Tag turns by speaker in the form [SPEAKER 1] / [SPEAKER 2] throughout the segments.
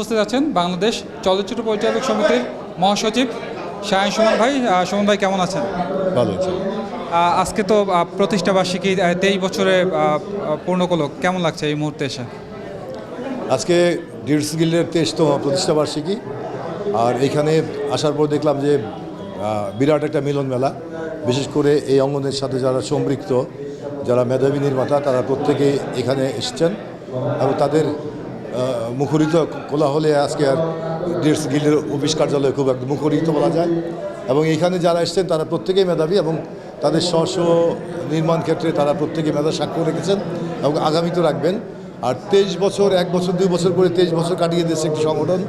[SPEAKER 1] উপস্থিত আছেন বাংলাদেশ চলচ্চিত্র পরিচালক সমিতির মহাসচিব শাহিন সুমন ভাই। সুমন ভাই কেমন আছেন?
[SPEAKER 2] ভালো
[SPEAKER 1] আজকে তো প্রতিষ্ঠা বার্ষিকী তেইশ বছরে পূর্ণ করল। কেমন লাগছে এই মুহূর্তে এসে?
[SPEAKER 2] আজকে ডিডস গিল্ডের তেইশতম প্রতিষ্ঠাবার্ষিকী। আর এখানে আসার পর দেখলাম যে বিরাট একটা মিলন মেলা। বিশেষ করে এই অঙ্গনের সাথে যারা সম্পৃক্ত যারা মেধাবী নির্মাতা তারা প্রত্যেকে এখানে এসছেন। এবং তাদের মুখরিত কোলাহলে আজকে আর ডিডস গিল্ডের অফিস কার্যালয় খুব একদম মুখরিত বলা যায়। এবং এখানে যারা এসেছেন, তারা প্রত্যেকেই মেধাবী এবং তাদের স্ব নির্মাণ ক্ষেত্রে তারা প্রত্যেকে মেধা সাক্ষ্য রেখেছেন এবং আগামীতে রাখবেন। আর তেইশ বছর, এক বছর, দুই বছর করে তেইশ বছর কাটিয়ে দিয়েছে একটি সংগঠন।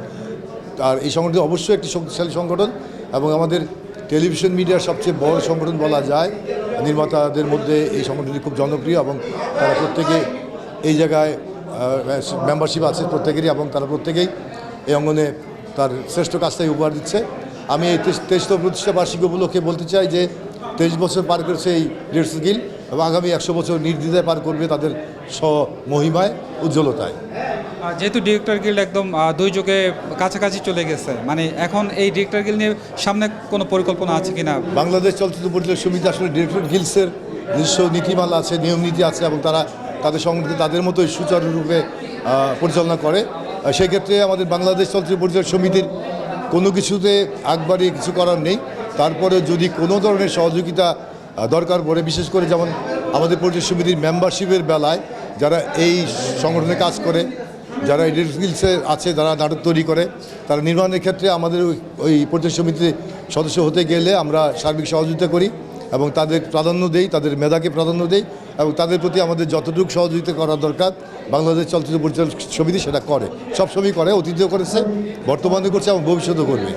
[SPEAKER 2] আর এই সংগঠন অবশ্যই একটি শক্তিশালী সংগঠন এবং আমাদের টেলিভিশন মিডিয়ার সবচেয়ে বড় সংগঠন বলা যায়। নির্মাতাদের মধ্যে এই সংগঠনটি খুব জনপ্রিয় এবং তারা প্রত্যেকে এই জায়গায় মেম্বারশিপ আছে প্রত্যেকেরই এবং তারা প্রত্যেকেই এই অঙ্গনে তার শ্রেষ্ঠ কাজটাই উপহার দিচ্ছে। আমি এই তেইশ- তেইশতম প্রতিষ্ঠা বার্ষিকী উপলক্ষে বলতে চাই যে তেইশ বছর পার করেছে এই লিডস গিল এবং আগামী একশো বছর নির্দ্বিধায় পার করবে তাদের স্বমহিমায় উজ্জ্বলতায়।
[SPEAKER 1] যেহেতু ডিরেক্টর গিল্ড একদম দুই যুগে কাছাকাছি চলে গেছে মানে এখন এই ডিরেক্টর গিল্ড নিয়ে সামনে কোনো পরিকল্পনা আছে কিনা?
[SPEAKER 2] বাংলাদেশ চলচ্চিত্র পরিচালক সমিতি আসলে ডিরেক্টর গিলসের নিজস্ব নীতিমালা আছে নিয়ম নীতি আছে এবং তারা তাদের সংগঠন তাদের মতোই সুচারুরূপে পরিচালনা করে। সেক্ষেত্রে আমাদের বাংলাদেশ চলচ্চিত্র পরিচালক সমিতির কোনো কিছুতে আগবাড়িয়ে কিছু করার নেই। তারপরে যদি কোনো ধরনের সহযোগিতা দরকার পড়ে, বিশেষ করে যেমন আমাদের পরিচালক সমিতির মেম্বারশিপের বেলায় যারা এই সংগঠনে কাজ করে, যারা স্কিলসে আছে, যারা নাটক তৈরি করে, তারা নির্মাণের ক্ষেত্রে আমাদের ওই- পরিচালক সমিতির সদস্য হতে গেলে আমরা সার্বিক সহযোগিতা করি। এবং তাদের প্রাধান্য দেই, তাদের মেধাকে প্রাধান্য দেই এবং তাদের প্রতি আমাদের যতটুকু সহযোগিতা করা দরকার, বাংলাদেশ চলচ্চিত্র পরিচালক সমিতি সেটা করে। সবসময় করে, অতীতেও করেছে বর্তমানে করছে এবং ভবিষ্যতেও করবে।